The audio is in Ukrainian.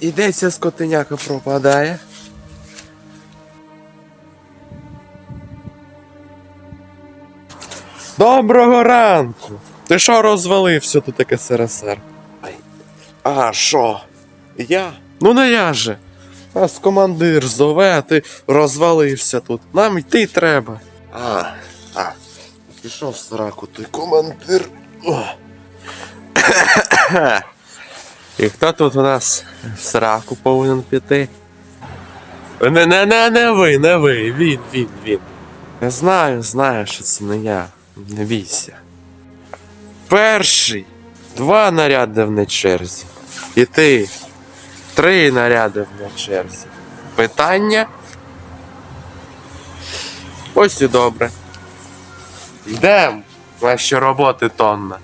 І де ця скотиняка пропадає? Доброго ранку! Ти що розвалився тут таке СРСР? А що? Я? Ну не я же. Нас командир зове, а ти розвалився тут. Нам йти треба. А, а. Пішов в сраку, той командир. І хто тут у нас в сраку повинен піти? Не, не, не, не ви, не ви, він, він, він. Я знаю, знаю, що це не я. Не бійся. Перший. Два наряди в нечерзі. І ти. Три наряди в нечерзі. Питання? Ось і добре. Йдем. У нас ще роботи тонна.